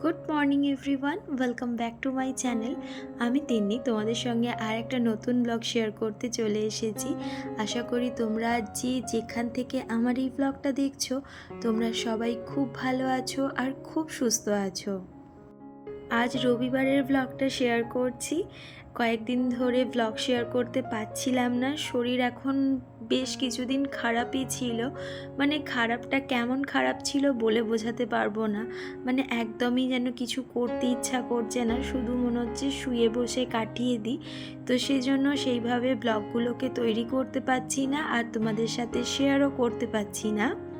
Good morning everyone welcome back to my channel Tinni Tinni, তোমাদের সঙ্গে আর একটা নতুন ব্লগ শেয়ার করতে চলে এসেছি। আশা করি তোমরা যে যেখান থেকে আমার এই ব্লগটা দেখছ, তোমরা সবাই খুব ভালো আছো আর খুব সুস্থ আছো। আজ রবিবারের ব্লগটা শেয়ার করছি। কয়েকদিন ধরে ব্লগ শেয়ার করতে পারছিলাম না। শরীর এখন বেশ কিছুদিন খারাপই ছিল। মানে খারাপটা কেমন খারাপ ছিল বলে বোঝাতে পারব না। মানে একদমই যেন কিছু করতে ইচ্ছা করছে না। শুধু মনে হচ্ছে শুয়ে বসে কাটিয়ে দিই। তো সেই জন্য সেইভাবে ব্লগগুলোকে তৈরি করতে পারছি না আর তোমাদের সাথে শেয়ারও করতে পারছি না।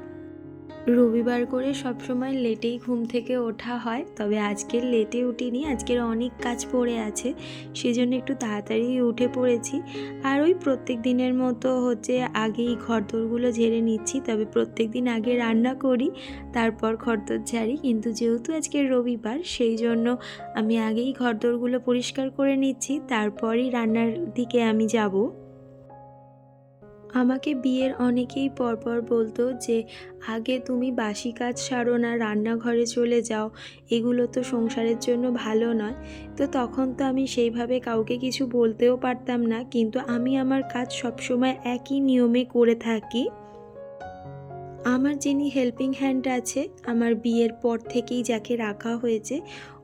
রবিবার করে সবসময় লেটেই ঘুম থেকে ওঠা হয়, তবে আজকের লেটে উঠিনি, আজকের অনেক কাজ পড়ে আছে, সেজন্য একটু তাড়াতাড়ি উঠে পড়েছি। আর ওই প্রত্যেক দিনের মতো হচ্ছে আগেই ঘরদোরগুলো ঝেড়ে নিচ্ছি, তবে প্রত্যেক দিন আগে রান্না করি, তারপর ঘরদোর ঝাড়ি, কিন্তু যেহেতু আজকে রবিবার, সেই জন্য আমি আগেই ঘরদোরগুলো পরিষ্কার করে নিচ্ছি, তারপরই রান্নার দিকে আমি যাব। আমাকে বিয়ের অনেকেই পরপর বলতো যে, আগে তুমি বাসি কাজ সারো না, রান্নাঘরে চলে যাও। এগুলো তো সংসারের জন্য ভালো নয়। তো তখন তো আমি সেইভাবে কাউকে কিছু বলতেও পারতাম না, কিন্তু আমি আমার কাজ সবসময় একই নিয়মে করে থাকি। আমার যিনি হেল্পিং হ্যান্ড আছে, আমার বিয়ের পর থেকেই যাকে রাখা হয়েছে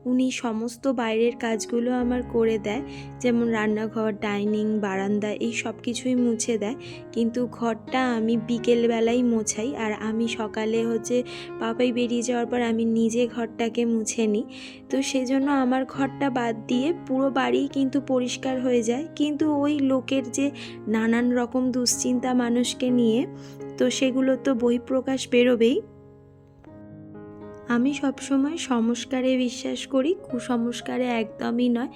উনি সমস্ত বাইরের কাজগুলো আমার করে দেয়, যেমন রান্নাঘর, ডাইনিং, বারান্দা, এই সব কিছুই মুছে দেয়। কিন্তু ঘরটা আমি বিকেলবেলাই মোছাই, আর আমি সকালে হচ্ছে পাপাই বেরিয়ে যাওয়ার পর আমি নিজে ঘরটাকে মুছে নিই। তো সেজন্য আমার ঘরটা বাদ দিয়ে পুরো বাড়ি কিন্তু পরিষ্কার হয়ে যায়। কিন্তু ওই লোকের যে নানান রকম দুশ্চিন্তা মানুষকে নিয়ে, তো সেগুলো তো বহিঃপ্রকাশ বেরোবেই। আমি সবসময় সংস্কারে বিশ্বাস করি, কুসংস্কারে একদমই নয়।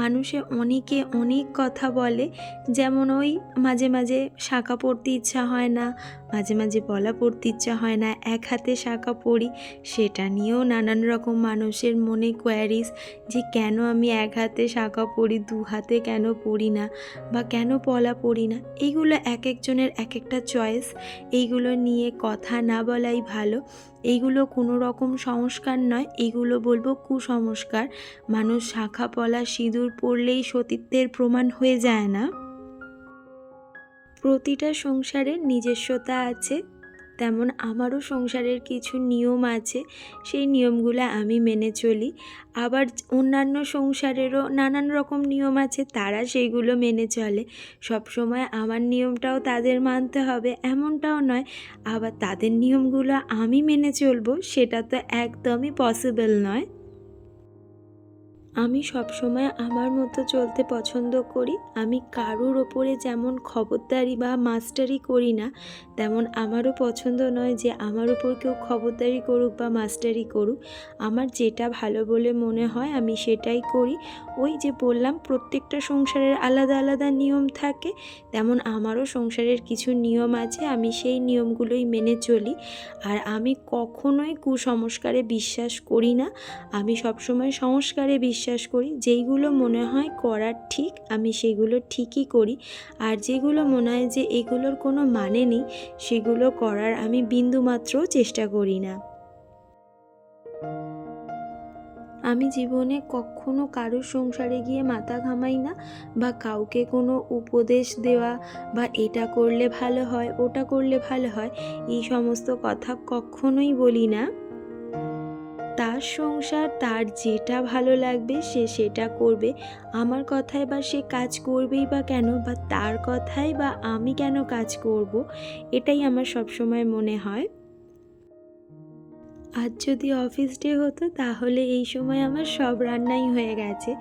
মানুষে অনেকে অনেক কথা বলে, যেমন ওই মাঝে মাঝে শাঁখা পড়তে ইচ্ছা হয় না, মাঝে মাঝে বলা পড়তে ইচ্ছা হয় না, এক হাতে শাঁখা পড়ি, সেটা নিয়েও নানান রকম মানুষের মনে কোয়ারিস যে কেন আমি এক হাতে শাঁখা পড়ি, দু হাতে কেন পড়ি না, বা কেন পলা পড়ি না। এইগুলো এক একজনের এক একটা চয়েস এইগুলো নিয়ে কথা না বলাই ভালো। এইগুলো কোনো রকম সংস্কার নয়, এইগুলো বলব কুসংস্কার। মানুষ শাখা পলা সিঁদুর পড়লেই সতীত্বের প্রমাণ হয়ে যায় না। প্রতিটা সংসারের নিজস্বতা আছে তেমন আমারও সংসারের কিছু নিয়ম আছে, সেই নিয়মগুলো আমি মেনে চলি। আবার অন্যান্য সংসারেরও নানান রকম নিয়ম আছে, তারা সেইগুলো মেনে চলে। সব সময় আমার নিয়মটাও তাদের মানতে হবে, এমনটাও নয়। আবার তাদের নিয়মগুলো আমি মেনে চলবো, সেটা তো একদমই পসিবল নয়। আমি সবসময় আমার মতো চলতে পছন্দ করি। আমি কারুর ওপরে যেমন খবরদারি বা মাস্টারি করি না, তেমন আমারও পছন্দ নয় যে আমার উপর কেউ খবরদারি করুক বা মাস্টারি করুক। আমার যেটা ভালো বলে মনে হয় আমি সেটাই করি। ওই যে বললাম, প্রত্যেকটা সংসারের আলাদা আলাদা নিয়ম থাকে, তেমন আমারও সংসারের কিছু নিয়ম আছে, আমি সেই নিয়মগুলোই মেনে চলি। আর আমি কখনোই কুসংস্কারে বিশ্বাস করি না। আমি সবসময় সংস্কারে বিশ্বাস করি, যেইগুলো মনে হয় করার ঠিক, আমি সেগুলো ঠিকই করি। আর যেগুলো মনে হয় যে এগুলোর কোনো মানে নেই, সেগুলো করার আমি বিন্দুমাত্রও চেষ্টা করি না। আমি জীবনে কখনো কারোর সংসারে গিয়ে মাথা ঘামাই না বা কাউকে কোনো উপদেশ দেওয়া বা এটা করলে ভালো হয়, ওটা করলে ভালো হয়, এই সমস্ত কথা কখনোই বলি না। তার সংসার, তার যেটা ভালো লাগবে সে সেটা করবে। আমার কথায় বা সে কাজ করবেই বা কেন বা তার কথায় বা আমি কেন কাজ করব, এটাই আমার সবসময় মনে হয়। আজ যদি অফিস ডে হতো, তাহলে এই সময় আমার সব রান্নাই হয়ে গেছে।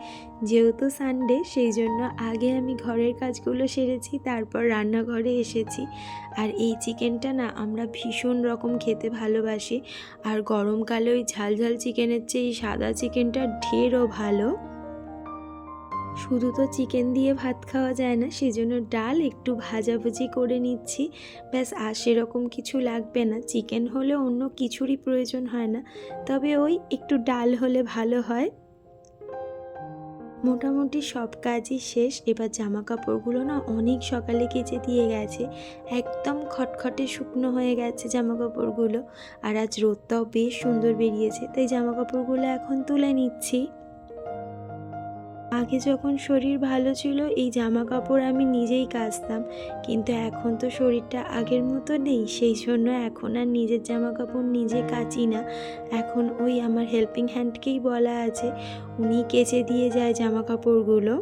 যেহেতু সানডে সেই জন্য আগে আমি ঘরের কাজগুলো সেরেছি, তারপর রান্নাঘরে এসেছি। আর এই চিকেনটা না, আমরা ভীষণ রকম খেতে ভালোবাসি। আর গরমকালে ওই ঝাল ঝাল চিকেনের চেয়ে এই সাদা চিকেনটা ঢেরও ভালো। শুধু তো চিকেন দিয়ে ভাত খাওয়া যায় না, সেজন্য ডাল একটু ভাজাভুজি করে নিচ্ছি। ব্যাস, আর সেরকম কিছু লাগবে না। চিকেন হলে অন্য কিছুরই প্রয়োজন হয় না। তবে ওই একটু ডাল হলে ভালো হয়। মোটামুটি সব কাজই শেষ। এবার জামা কাপড়গুলো না অনেক সকালে কেচে দিয়ে গেছে। একদম খটখটে শুকনো হয়ে গেছে জামা কাপড়গুলো আর আজ রোদটাও বেশ সুন্দর বেরিয়েছে। তাই জামা কাপড়গুলো এখন তুলে নিচ্ছি। আগে যখন শরীর ভালো ছিল, এই জামা কাপড় আমি নিজেই কাচতাম। কিন্তু এখন তো শরীরটা আগের মতো নেই, সেই জন্য এখন আর নিজের জামা কাপড় নিজে কাচি না। এখন ওই আমার হেল্পিং হ্যান্ডকেই বলা আছে, উনি কেচে দিয়ে যায় জামা কাপড়গুলো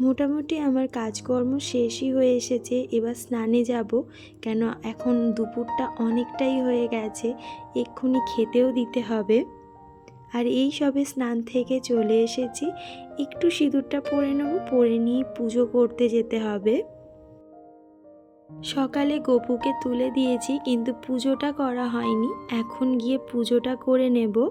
মোটামুটি আমার কাজকর্ম শেষই হয়ে এসেছে, এবার স্নানে যাব। কেন, এখন দুপুরটা অনেকটাই হয়ে গেছে, এক্ষুনি খেতেও দিতে হবে। আর এই সবে স্নান থেকে চলে এসেছি। একটু সিঁদুরটা পরে নেব, পরে নিয়ে পুজো করতে যেতে হবে। সকালে গপুকে তুলে দিয়েছি, কিন্তু পুজোটা করা হয়নি। এখন গিয়ে পুজোটা করে নেব।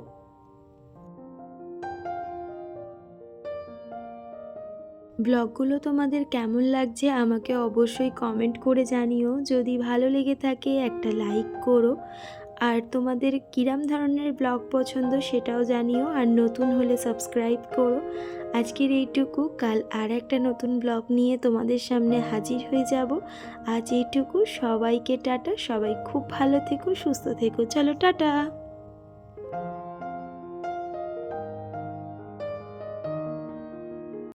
ব্লগগুলো তোমাদের কেমন লাগছে আমাকে অবশ্যই কমেন্ট করে জানিও। যদি ভালো লেগে থাকে একটা লাইক করো। আর তোমাদের কিরাম ধরনের ব্লগ পছন্দ সেটাও জানিও আর নতুন হলে সাবস্ক্রাইব করো। আজকের এইটুকু, কাল আর একটা নতুন ব্লগ নিয়ে তোমাদের সামনে হাজির হয়ে যাব। আজ এইটুকু, সবাইকে টাটা, সবাই খুব ভালো থেকো, সুস্থ থেকো, চলো টাটা।